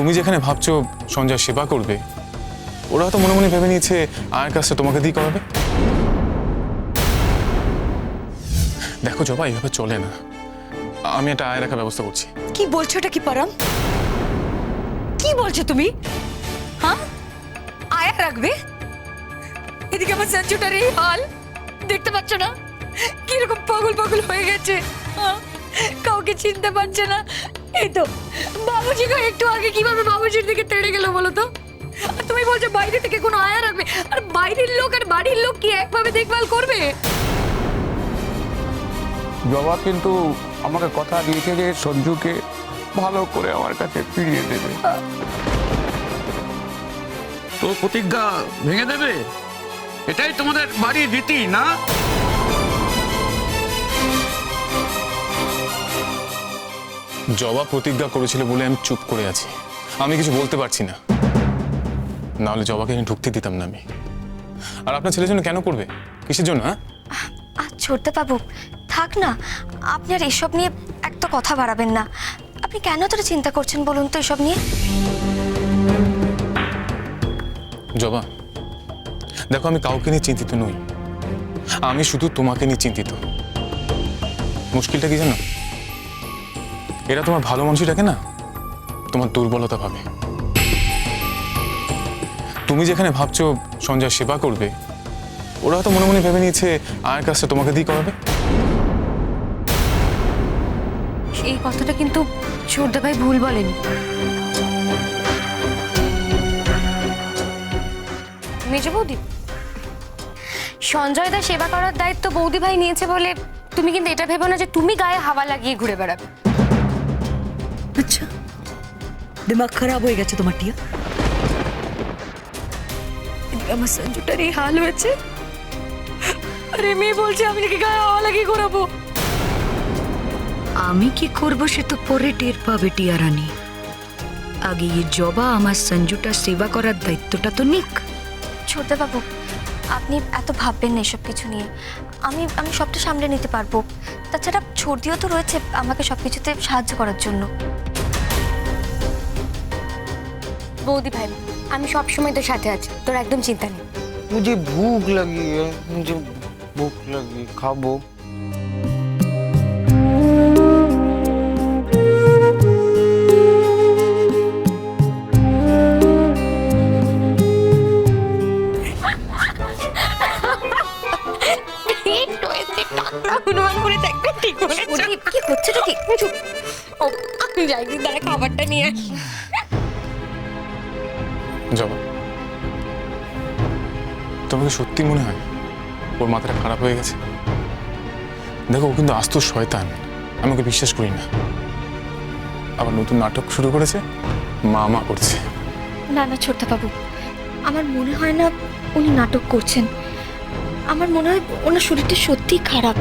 তুমি যেখানে ভাবছ সঞ্জয় সেবা করবে, ওরা তো মনে মনে ভেবে নিয়েছে আয়ের কাজটা তোমাকে দিয়ে করাবে। দেখো জবা, এইভাবে চলে না। আমি একটা আয় রাখার ব্যবস্থা করছি। কি বলছো এটা কি, পারাম? কি বলছো তুমি? হ্যাঁ? আয়া রাখবে? এদিকে আমার সঞ্জুটার এই হাল। দেখতে পাচ্ছ না? কীরকম পাগল পাগল হয়ে গেছে। হ্যাঁ? কাউকে চিনতে পারছে না। এই তো বাবুজি গো একটু আগে কীভাবে বাবুজির দিকে তেড়ে গেল বলো তো? আর তুমি বলছো বাইরে থেকে কোনো আয়া রাখবে আর বাইরের লোক আর বাড়ির লোক কি একভাবে দেখভাল করবে? জবা কিন্তু আমাকে কথা দিয়েছে যে সঞ্জুকে ভালো করে আমার কাছে ফিরিয়ে দেবে। তো প্রতিজ্ঞা ভেঙে দেবে? এটাই তোমাদের বাড়ির রীতি না? জবা প্রতিজ্ঞা করেছিল বলে আমি চুপ করে আছি। আমি কিছু বলতে পারছি না। নাহলে জবাকে এখানে ঢুকতে দিতাম না আমি। আর আপনার ছেলের জন্য কেন করবে? কিসের জন্য হ্যাঁ? ছড়তে পাবো থাক না। আপনি আর এসব নিয়ে একটা কথা বাড়াবেন না। আপনি কেন তোরা চিন্তা করছেন বলুন তো এসব নিয়ে? জবা দেখো আমি কাউকে নিয়ে চিন্তিত নই। আমি শুধু তোমাকে নিয়ে চিন্তিত। মুশকিলটা কি জানো? এরা তোমার ভালো মানুষটাকে না? তোমার দুর্বলতা ভাবে। তুমি যেখানে ভাবছ সঞ্জয় সেবা করবে, ওরা তো মনে মনে ভেবে নিয়েছে আয়ের কাজটা তোমাকে দিয়ে করাবে। এই কথাটা কিন্তু ছোটদা ভাই ভুল বলেনি। মেজ বৌদি, সঞ্জয় দা সেবা করার দায়িত্ব বৌদি ভাই নিয়েছে বলে তুমি কিন্তু এটা ভেবো না যে তুমি গায়ে হাওয়া লাগিয়ে ঘুরে বেড়াবে। আচ্ছা। দিমাগ খারাপ হয়ে গেছে তোমার টিয়া। এদিকে আমার সঞ্জুটার এই হাল হয়েছে। আরে মেয়ে বলছে আমি নাকি গায়ে হাওয়া লাগিয়ে ঘোরাবো। আমি কি করব সে তো পরে টের পাবে টিয়া রানী। আগে এই জবা আমার সঞ্জুটা সেবা করার দায়িত্বটা তো নিক। ছোটদা বাবু আপনি এত ভাববেন না এসব কিছু নিয়ে আমি আমি সবটা সামলে নিতে পারবো তাছাড়া ছর্দিও তো রয়েছে আমাকে সব কিছুতে সাহায্য করার জন্য বৌদি ভাই আমি সব সময় তোর সাথে আছি তোর একদম চিন্তা নেই मुझे भूख लगी है मुझे भूख लगी खाबो তোমাকে সত্যি মনে হয়? ওর মাথাটা খারাপ হয়ে গেছে? দেখো, ও কিন্তু আস্ত শয়তান। আমি ওকে বিশ্বাস করি না। আবার নতুন নাটক শুরু করেছে, মা মা করছে। না না ছোট্ট বাবু, আমার মনে হয় না উনি নাটক করছেন। আমার মনে হয় ওনার শরীরটা সত্যিই খারাপ।